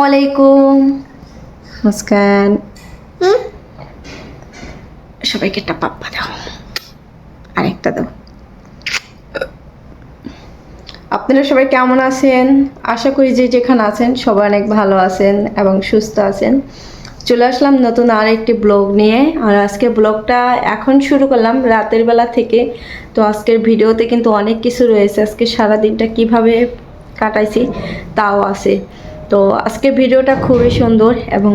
আসসালামু আলাইকুম মুস্কান সবাইকে একটা পাপ্পা দাও। আরেকটা দাও। আপনারা সবাই কেমন আছেন? আশা করি যে যেখানে আছেন সবাই অনেক ভালো আছেন এবং সুস্থ আছেন। চলে আসলাম নতুন আর একটি ব্লগ নিয়ে। আর আজকে ব্লগটা এখন শুরু করলাম রাতের বেলা থেকে। তো আজকের ভিডিওতে কিন্তু অনেক কিছু রয়েছে। আজকে সারা দিনটা কীভাবে কাটাইছি তাও আছে। তো আজকে ভিডিওটা খুবই সুন্দর এবং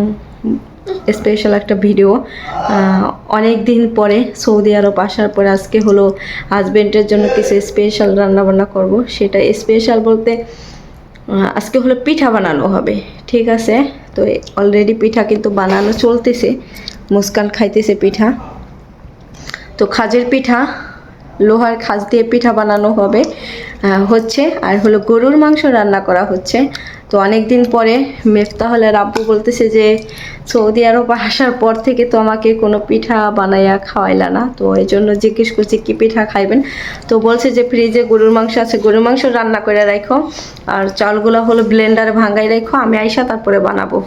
স্পেশাল একটা ভিডিও। অনেক দিন পরে সৌদি আরব আসার পরে আজকে হলো হাজবেন্ডের জন্য কিছু স্পেশাল রান্নাবান্না করব। সেটা স্পেশাল বলতে আজকে হলো পিঠা বানানো হবে, ঠিক আছে? তো অলরেডি পিঠা কিন্তু বানানো চলতেছে, মুস্কান খাইতেছে পিঠা। তো খাজের পিঠা, লোহার খাজ দিয়ে পিঠা বানানো হবে হচ্ছে, আর হলো গরুর মাংস রান্না করা হচ্ছে। তো অনেক দিন পরে মেফতাহলের আব্বু বলতেছে যে সৌদি আরব আসার পর থেকে তো আমাকে কোনো পিঠা বানাইয়া খাওয়াইলা না। তো এই জন্য জিজ্ঞেস করছি, কি পিঠা খাইবেন? তো বলছে যে, ফ্রিজে গরুর মাংস আছে, গরুর মাংস রান্না করে রাখো আর চালগুলো হলো ব্লেন্ডারে ভাঙ্গাই রাখো আমি আইসা তারপরে বানাবো।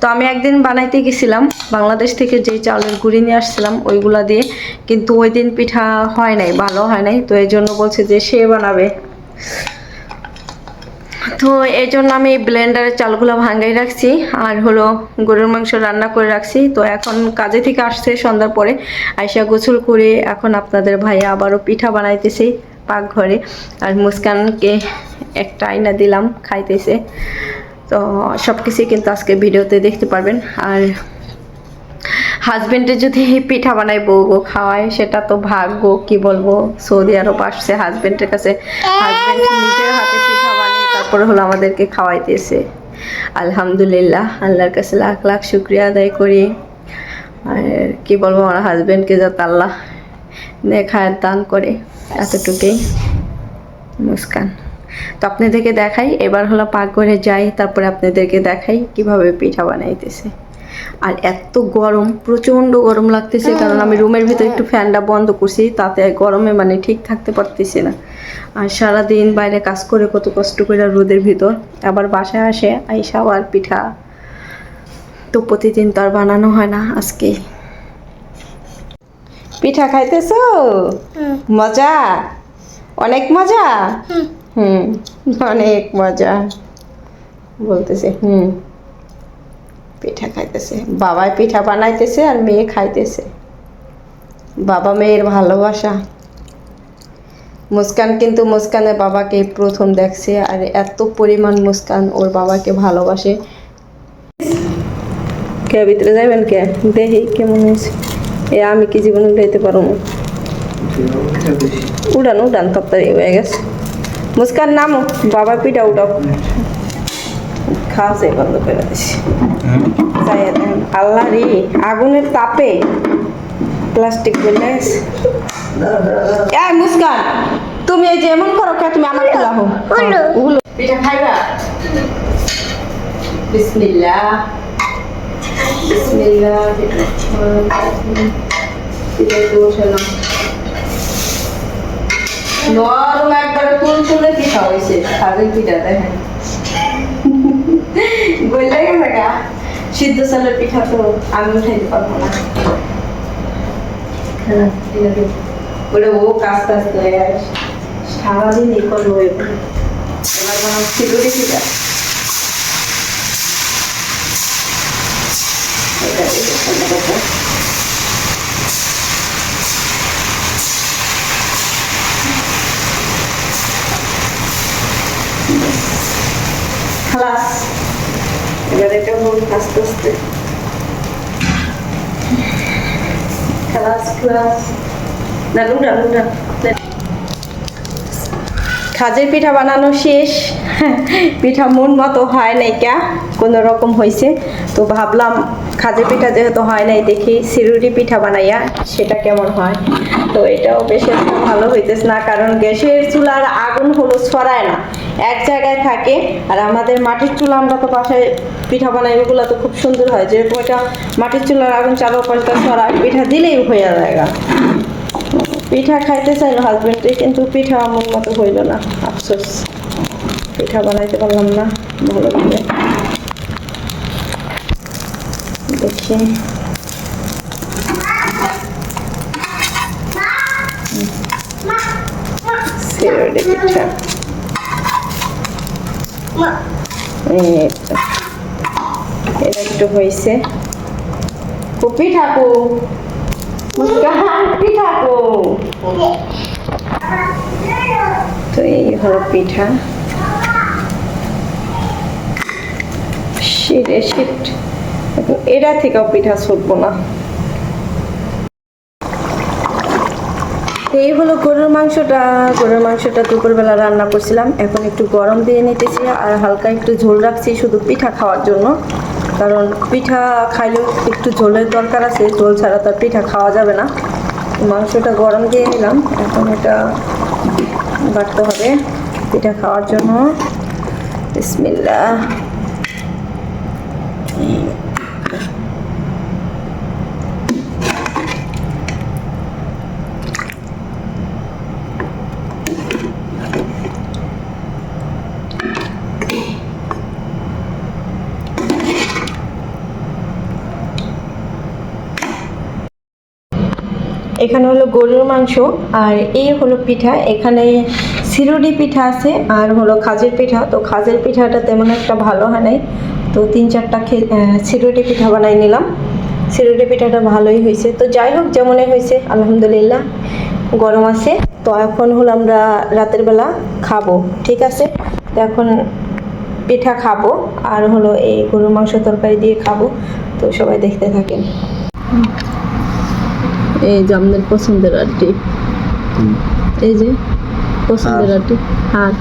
তো আমি একদিন বানাইতে গেছিলাম, বাংলাদেশ থেকে যেই চাউলের গুঁড়ি নিয়ে আসছিলাম, ওইগুলা দিয়ে, কিন্তু ওই দিন পিঠা হয় নাই, ভালো হয় নাই। তো এই জন্য বলছে যে সে বানাবে। তো এই জন্য আমি ব্লেন্ডারে চালগুলো ভাঙ্গাই রাখছি। আর হলো গরুর মাংস রান্না করে রাখছি। তো এখন কাজে থেকে আসছে সন্ধ্যার পরে। আইসা গোসল করে এখন আপনাদের ভাই আবারও পিঠা বানাইতেছি পাকঘরে। আর মুস্কানকে একটা আইনা দিলাম, খাইতেছে। তো সব কিছুই কিন্তু আজকে ভিডিওতে দেখতে পারবেন। আর হাজবেন্ডের যদি পিঠা বানাই বউ গো খাওয়ায়, সেটা তো ভাগ্য, কি বলব? সৌদি আরব আসছে হাজবেন্ডের কাছে। হাজবেন্ড নিজের হাতে পিঠা বানিয়ে। তারপরে হলো আমাদেরকে খাওয়াইতেছে। আলহামদুলিল্লাহ, আল্লাহর কাছে লাখ লাখ শুক্রিয়া আদায় করি। আর কি বলব, আমার হাজব্যান্ডকে যাতে আল্লাহ দেখায় দান করে। এতটুকুই। মুস্কান। তো আপনাদেরকে দেখাই, এবার হলো পাক করে যাই, তারপরে আপনাদেরকে দেখাই কীভাবে পিঠা বানাইতেছে। আর এত গরম প্রচণ্ড গরম লাগতেছে কারণ আমি রুমের ভিতরে একটু ফ্যানটা বন্ধ করছি তাতে গরমে মানে ঠিক থাকতে পারতেছি না। আর সারাদিন বাইরে কাজ করে কত কষ্ট করে রোদের ভিতর। আবার বাসায় আসে আইসা আর পিঠা। তো প্রতিদিন তো আর বানানো হয় না আজকে। পিঠা খাইতেছ? মজা? অনেক মজা? হুম অনেক মজা। বলতেছে হুম। পিঠা খাইতেছে। বাবাই পিঠা বানাইতেছে আর মেয়ে খাইতেছে। বাবা মেয়ের ভালোবাসা। মুস্কান কিন্তু মুস্কানের বাবাকে প্রথম দেখছে আর এত পরিমাণ মুস্কান ওর বাবাকে ভালোবাসে। কে ভিতরে যাবেন কে? দেখি কেমন হয়েছে। এ আমি কি জীবনে উঠাইতে পারব? উড়ান উড়ান তপ্তারি হয়ে গেছে। মুস্কান, নামো। বাবা পিঠা উঠাও। খাওয়া যায় বন্ধ করে দেখেন আল্লাহ রে আগুনের তাপে প্লাস্টিক বলে মুস্কান তুমি এই যে এমন করো কে তুমি আমার খেলা হো উলো পিঠা খাইবা? বিসমিল্লাহ। বিসমিল্লাহ নরম একবারে তুল তুলে পিঠা হয়েছে খাদের পিঠা দেখেন। গেছে গা সিদ্ধ চালের পিঠা তো আমি উঠাইতে পারব না। হ্যাঁ, ওটা ও সারাদিন করব এবার পিঠা এটা, এটা, এটা। খালাস এবার এটা হোক আস্তে আস্তে খালাস খালাস না লুডা লুডা খাজের পিঠা বানানো শেষ পিঠা মন মতো হয় নাই কা কোনো রকম হয়েছে তো ভাবলাম খাজের পিঠা যেহেতু হয় নাই দেখি সিরুরি পিঠা বানাইয়া সেটা কেমন হয় তো এটাও বেশ ভালো হইতেছে না কারণ গ্যাসের চুলার আগুন হলো ছড়ায় না এক জায়গায় থাকে আর আমাদের মাটির চুলা আমরা তো বাসায় পিঠা বানাই ওগুলো তো খুব সুন্দর হয়। যেরকম এটা মাটির চুলার আগুন চারো পাঁচটা ছড়া পিঠা দিলেই হয়ে যায় পিঠা খাইতে চাইল হাজবেন্ডে কিন্তু পিঠা আমার মতো হইল না আফসোস। পিঠা বানাইতে পারলাম না ভালো করে দেখি। পিঠা এটা একটু হয়েছে। মুস্কান পিঠাকু তো এই হলো পিঠা। শিট থেকেও পিঠা ছুটবো না। এই হলো গরুর মাংসটা। গরুর মাংসটা দুপুরবেলা রান্না করছিলাম। এখন একটু গরম দিয়ে নিতেছি আর হালকা একটু ঝোল রাখছি শুধু পিঠা খাওয়ার জন্য। কারণ পিঠা খাইলেও একটু ঝোলের দরকার আছে, ঝোল ছাড়া তো পিঠা খাওয়া যাবে না। মাংসটা গরম দিয়ে নিলাম। এখন এটা বাটতে হবে পিঠা খাওয়ার জন্য। বিসমিল্লা এখানে হলো গরুর মাংস আর এই হলো পিঠা। এখানে সিরুডি পিঠা আছে আর হলো খাজের পিঠা। তো খাজের পিঠাটা তেমন একটা ভালো হয় নাই। তো তিন চারটা সিরুডি পিঠা বানাই নিলাম। সিরুডি পিঠাটা ভালোই হয়েছে। তো যাই হোক, যেমনই হয়েছে, আলহামদুলিল্লাহ, গরম আছে। তো এখন হলো আমরা রাতের বেলা খাব, ঠিক আছে? তো এখন পিঠা খাব আর হলো এই গরুর মাংস তরকারি দিয়ে খাব। তো সবাই দেখতে থাকেন। এই যে আপনার পছন্দের আরটি। এই যে পছন্দের আর? আরটি আর।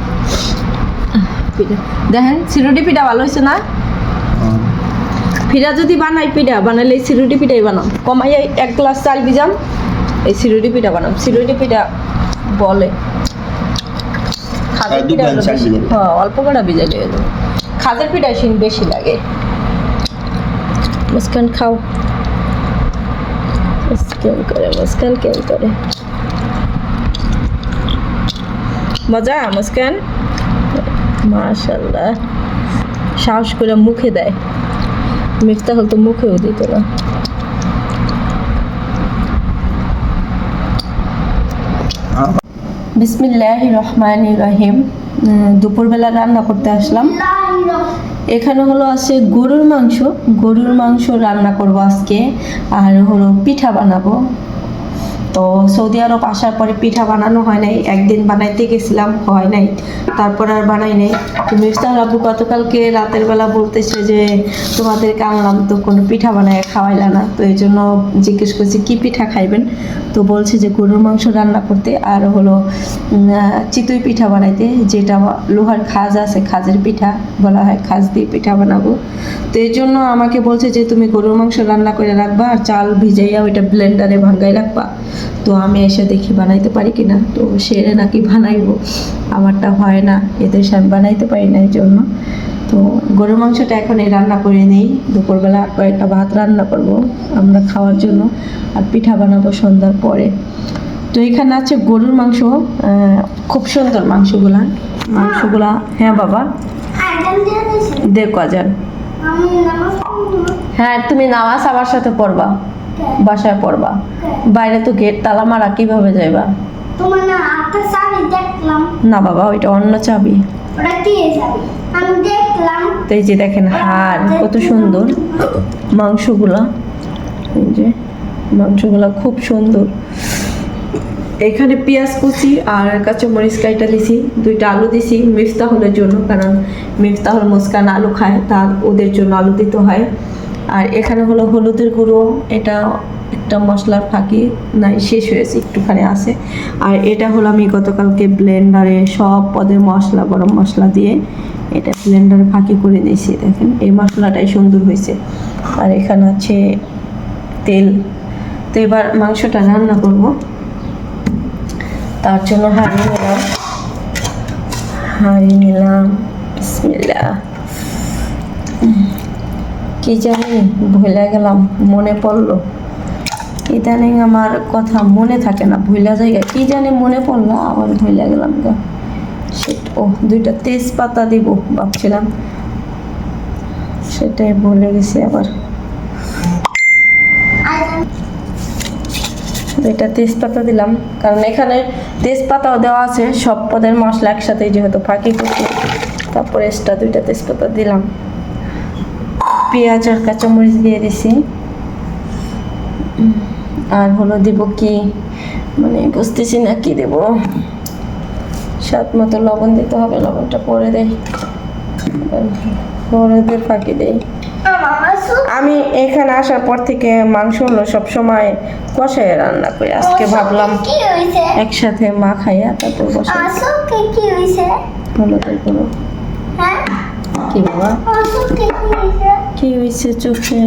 পিঠা। দেখেন সিরুটি পিঠা ভালো হয়েছে না? ফিরা যদি বানাই পিঠা বানালে সিরুটি পিঠাই বানাম। কমাই এক গ্লাস চাল ভিজাম এই সিরুটি পিঠা বানাম। সিরুটি পিঠা বলে। খাজের পিঠা। হ্যাঁ অল্প করে ভিজালে হয়ে যাবে খাজের পিঠা বেশি লাগে। মুস্কান খাও। মুস্কান করে মুস্কান কেন করে। মজা, মুস্কান? মাশাল্লাহ। সাহস করে মুখে দেয়। মিফতাহ তো মুখেও দিত না। বিসমিল্লাহ রহমান রহিম। দুপুরবেলা রান্না করতে আসলাম। এখানে হলো আছে গরুর মাংস। গরুর মাংস রান্না করব আজকে। আর হলো পিঠা বানাবো। তো সৌদি আরব আসার পরে পিঠা বানানো হয় নাই। একদিন বানাইতে গেছিলাম, হয় নাই। তারপর আর বানাই নাই। তো মিফতাহ আব্বু গতকালকে রাতের বেলা বলতেছে যে, তোমাদেরকে আনলাম, তো কোনো পিঠা বানায় খাওয়াইলা না। তো এই জন্য জিজ্ঞেস করছি, কি পিঠা খাইবেন? তো বলছে যে, গরুর মাংস রান্না করতে। আর হলো চিতই পিঠা বানাইতে, যেটা লোহার খাজ আছে, খাজের পিঠা বলা হয়, খাজ দিয়ে পিঠা বানাবো। তো এই জন্য আমাকে বলছে যে, তুমি গরুর মাংস রান্না করে রাখবা, আর চাল ভিজাইয়া ওইটা ব্লেন্ডারে ভাঙ্গাই রাখবা। তো আমি এসে দেখি বানাইতে পারি কিনা? তো সেরে নাকি বানাইবো। আমারটা হয় না এদের আমি বানাইতে পারি না এই জন্য তো গরুর মাংসটা এখন এই রান্না করে নেই। দুপুরবেলা কয়েকটা ভাত রান্না করব আমরা খাওয়ার জন্য আর পিঠা বানাবো সন্ধ্যার পরে। তো এখানে আছে গরুর মাংস আহ, খুব সুন্দর মাংসগুলা। মাংসগুলা হ্যাঁ বাবা? দেখো আজান। হ্যাঁ তুমি নামাজ আমার সাথে পড়বা। বাসায় পড়বা। বাইরে তো গেট তালা মারা কীভাবে যাইবা? তোমার না একটা শাড়ি দেখলাম। না বাবা ওইটা অন্য চাবি। ওটা কি যাবে আমি দেখলাম। তো এই যে দেখেন হাড় কত সুন্দর। মাংসগুলা এই যে মাংসগুলা খুব সুন্দর। এখানে পেঁয়াজ কুচি আর কাঁচামরিচ কাইটা দিছি দুইটা আলু দিছি মিফতাহলের জন্য কারণ মিফতাহল মুস্কান আলু খায় তার ওদের জন্য আলু দিতে হয়। আর এখানে হলো হলুদের গুঁড়ো এটা একটা মশলার ফাঁকি নাই শেষ হয়েছে একটুখানি আছে। আর এটা হলো আমি গতকালকে ব্লেন্ডারে সব পদের মশলা গরম মশলা দিয়ে এটা ব্লেন্ডারে ফাঁকি করে দিয়েছি দেখেন। এই মশলাটাই সুন্দর হয়েছে। আর এখানে আছে তেল। তো এবার মাংসটা রান্না করব। তার জন্য হাঁড়ি নিলাম। হাঁড়ি নিলাম। বিসমিল্লাহ। উম, কি জানি, ভুলে গেলাম, মনে পড়ল। ইদানিং আমার কথা মনে থাকে না ভুলে জায়গা কি জানি মনে পড়ল, আবার ভুলে গেলাম গা। ও, দুইটা তেজপাতা দিব, ভাবছিলাম। সেটাই ভুলে গেছি আবার। এটা তেজপাতা দিলাম, কারণ এখানে তেজপাতাও দেওয়া আছে, সব পদের মশলা একসাথে যেহেতু ফাঁকি করছি, তারপরে এক্সট্রা দুইটা তেজপাতা দিলাম। পেঁয়াজ আর কাঁচামরিচ দিয়ে দিছি। আর হলো দিব কি? মানে বুঝতেছি না কি দেব। স্বাদ মতো লবণ দিতে হবে লবণটা পরে দেয় পরে ফাঁকি সুপ আমি এখানে আসার পর থেকে মাংস হলো সবসময় কষায় রান্না করি। আজকে ভাবলাম একসাথে মা খাইয়া তারপর বসাই হলো তারপর হ্যাঁ? কি বাবা? কি হয়েছে চোখে?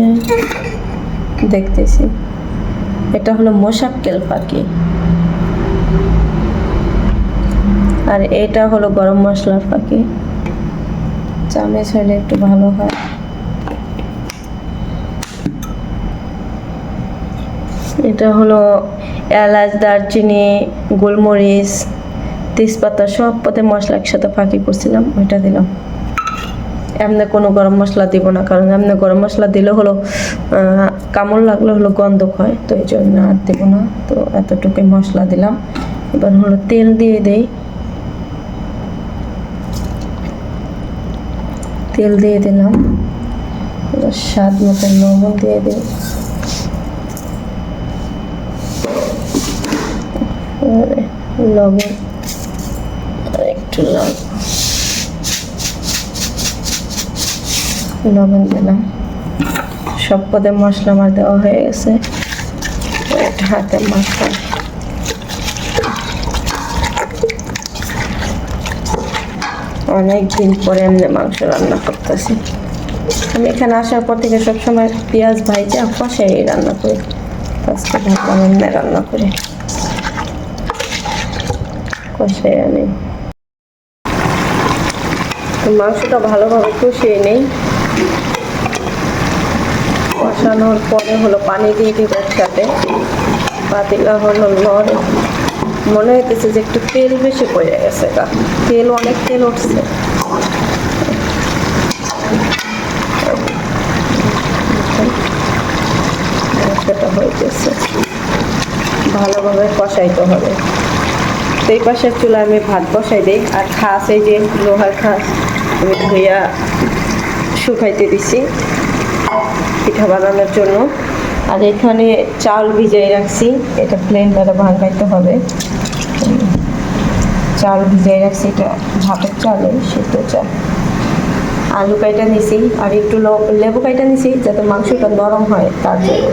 দেখতেছি। এটা হলো মোশাক্কেল পাখি। আর এটা হলো গরম মশলার পাখি। চামচ হলে একটু ভালো হয়। এটা হলো এলাচ, দারচিনি, গোলমরিচ, তেজপাতা, সব পথে মশলা একসাথে ফাঁকি করছিলাম, ওইটা দিলাম। এমনি কোনো গরম মশলা দিব না, কারণ এমনি গরম মশলা দিলে হলো কামড় লাগলে হলো গন্ধক হয়, তো এই জন্য আর দেবো না। তো এতটুকু মশলা দিলাম। এবার হলো তেল দিয়ে দেই। তেল দিয়ে দিলাম। স্বাদ মতো লবণ দিয়ে দিই। লবণ একটু লবণ। লবণ দিলাম। সব পদে মশলা আমার দেওয়া হয়ে গেছে। হাতে মাখা। অনেক দিন পরে এমনি মাংস রান্না করতেছি। আমি এখানে আসার পর থেকে সবসময় পেঁয়াজ ভাইজা কষাই রান্না করি। আজকে ভাবলাম এমনি রান্না করি। কষাই তো মাংসটা ভালোভাবে কষিয়ে নেই। কষানোর পরে হলো পানি দিয়ে দিব একসাথে। পাতিলা হলো লড়ে মনে হইতেছে যে একটু তেল বেশি পড়ে গেছে গা। তেল অনেক তেল উঠছে। সেটা হইতেছে। ভালোভাবে কষাইতে হবে। এই পাশের চুলা আমি ভাত বসাই দিই। আর খাস এই যে লোহার খাস, আমি ধুইয়া শুকাইতে দিছি পিঠা বানানোর জন্য। আর এখানে চাল ভিজাই রাখছি। এটা প্লেন দ্বারা ভাঙাইতে হবে। চাল ভিজাই রাখছি। এটা ভাতের চালে সেদ্ধ চাল। আলু কাইটা নিছি। আর একটু লেবু কাইটা নিছি যাতে মাংসটা নরম হয় তার জন্য।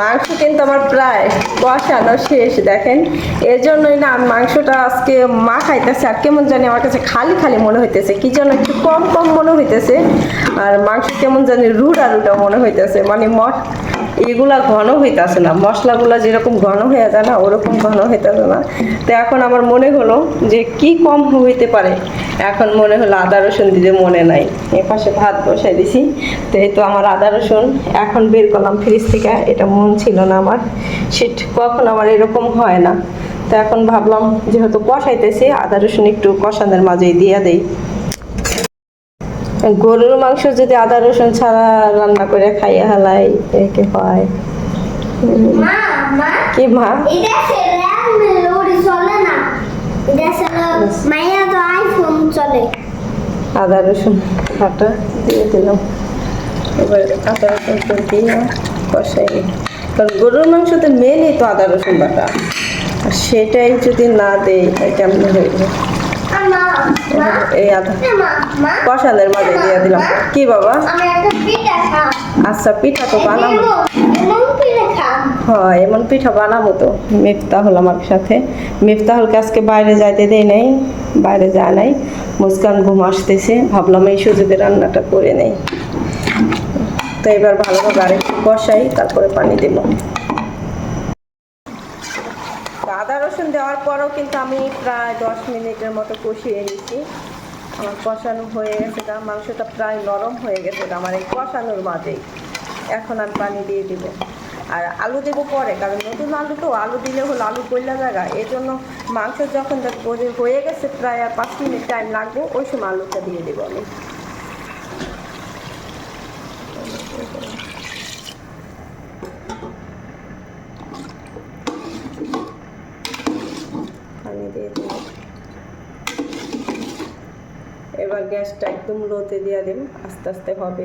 মাংস কিন্তু আমার প্রায় কষানো শেষ, দেখেন। এর জন্যই না মাংসটা আজকে মা খাইতেছে, আর কেমন জানি আমার কাছে খালি খালি মনে হইতেছে, কি যেন একটু কম কম মনে হইতেছে, আর মাংস কেমন জানি রুডা রুডা মনে হইতেছে মানে মট, এগুলা ঘন হইতেছে না, মশলাগুলা যেরকম ঘন হয়ে যায় না, ওরকম ঘন হইতেছে না। তো এখন আমার মনে হলো যে কি কম হইতে পারে, এখন মনে হলো আদা রসুন দিতে মনে নাই। পাশে ভাত বসাই দিছি। তো এই তো আমার আদা রসুন এখন বের করলাম ফ্রিজ থেকে এটা মন ছিল না আমার। সেট কখন আমার এরকম হয় না। তো এখন ভাবলাম যেহেতু কষাইতেছি আদা রসুন একটু কষানোর মাঝেই দিয়ে দেই। গরুর মাংস যদি আদা রসুন ছাড়া রান্না করে খাইয়ে হালাই একে হয়? মা মা। কি মা? মাইয়া তো আইফোন চলে। আদা রসুন আটা দিয়ে দিলাম। এবার আদা রসুন দিয়ে কষাই। কারণ গরুর মাংসতে মেনই তো আদা রসুন বাটা। আর সেটাই যদি না দেয় তাই কেমন হয়ে মা এই আদা। কষানোর মাঝে দিয়ে দিলাম। কি বাবা? আচ্ছা পিঠা তো বানাবো। হয়, এমন পিঠা বানাবো তো। মিফতাহুল আমার সাথে। মিফতাহুলকে আজকে বাইরে যাইতে দেই নাই, বাইরে যায় নাই। মুস্কান ঘুম আসতেছে, ভাবলাম এই সুযোগে রান্নাটা করে নেই। তো এবার ভালোভাবে আরেকটু কষাই, তারপরে পানি দেব। আদা রসুন দেওয়ার পরও কিন্তু আমি প্রায় দশ মিনিটের মতো কষিয়ে নিচ্ছি আমার কষানো হয়ে গেছে মাংসটা প্রায় নরম হয়ে গেছে আমার এই কষানোর মাঝেই এখন আমি পানি দিয়ে দিব। আর আলু দেবো পরে, কারণ নতুন আলু তো, আলু দিলে হলো আলু কইলা জায়গা। এই জন্য মাংস যখন হয়ে গেছে প্রায় পাঁচ মিনিট টাইম লাগবে, ওই সময় আলুটা দিয়ে দেবো আমি। একদম দিয়ে দিন, আস্তে আস্তে হবে।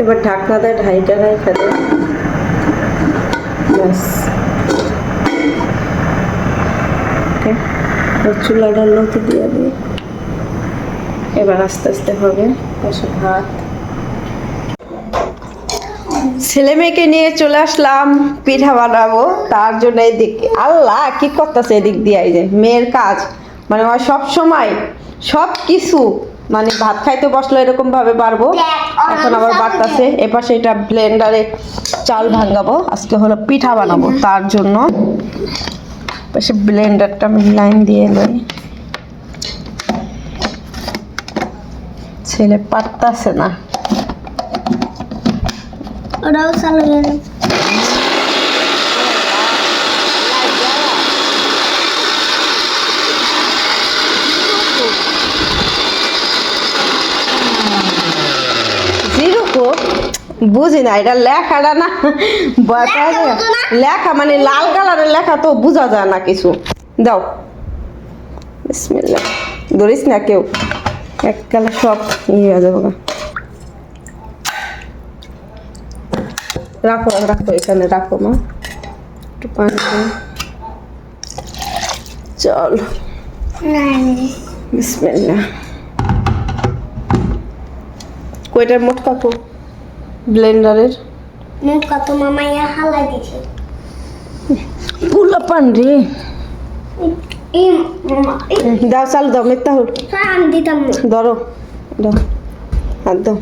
এবার ঢাকনা দেয় ঢাইটা ঢাই ফেলে ব্যাস। চুলাটা লোতে দিয়ে দিই এবার আস্তে আস্তে হবে। পাশে ভাত। ছেলে মেয়েকে নিয়ে চলে আসলাম পিঠা বানাবো তার জন্য এদিক আল্লাহ কি করতেছে এদিক দিয়ে? যে মেয়ের কাজ। মানে আমার সব সময় সব কিছু মানে ভাত খাইতে বসল এরকম ভাবে পারব এখন আবার বাড়তাছে। এপাশে এটা ব্লেন্ডারে চাল ভাঙাবো। আজকে হলো পিঠা বানাবো তার জন্য। পাশে ব্লেন্ডারটা আমি লাইন দিয়ে লই। ছেলে পারতাছে না। ওরাও চালু গেল জিরুকো বুঝি না এটা লেখাটা না ভয় পাওয়া যায় না। লেখা মানে লাল কালারের লেখা তো বোঝা যায় না কিছু দাও বিসমিল্লাহ ধরিস না কেউ এক কালার সব ইয়ে হয়ে যাব রাখো রাখো এখানে রাখো মা। একটু পানি। চল। কয়টার মোট কাকু ব্লেন্ডারের। মুখ কত মামাইয়া হালাই দিছে। পুলা পান রে। দাও চালু দাও মিথ্যা হোক। হ্যাঁ, ধরো। হাত দাও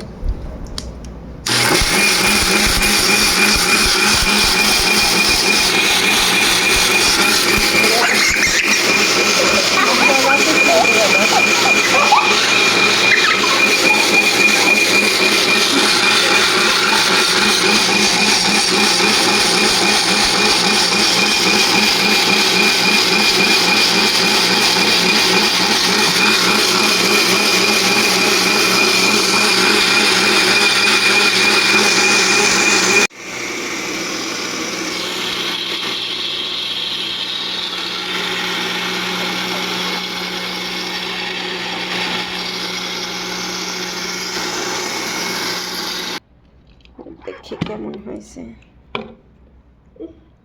দেখি কেমন হয়েছে।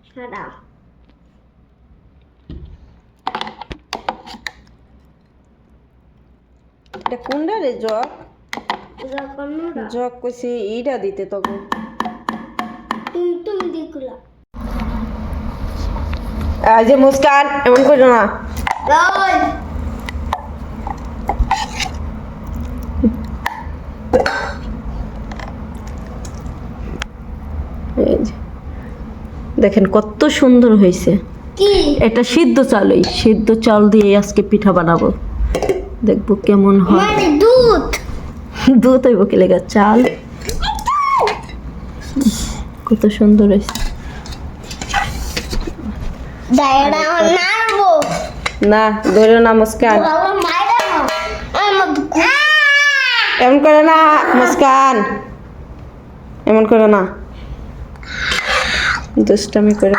সাদা এটা কোনটা রে জগ? জগ কইছি ইটা দিতে তখন তুমি তুমি দিকুলা এই মুস্কান এমন করো না রোজ এই যে। দেখেন কত সুন্দর হয়েছে। কি? এটা সিদ্ধ চালই। সিদ্ধ চাল দিয়ে আজকে পিঠা বানাবো। দেখব কেমন হয়। মানে দুধ? দুধ হইব কি লেগা? চাল। কত সুন্দর হয়েছে। না ধরো না মুস্কান। এমন করে না মুস্কান। এমন করে না। দুষ্টামি করে।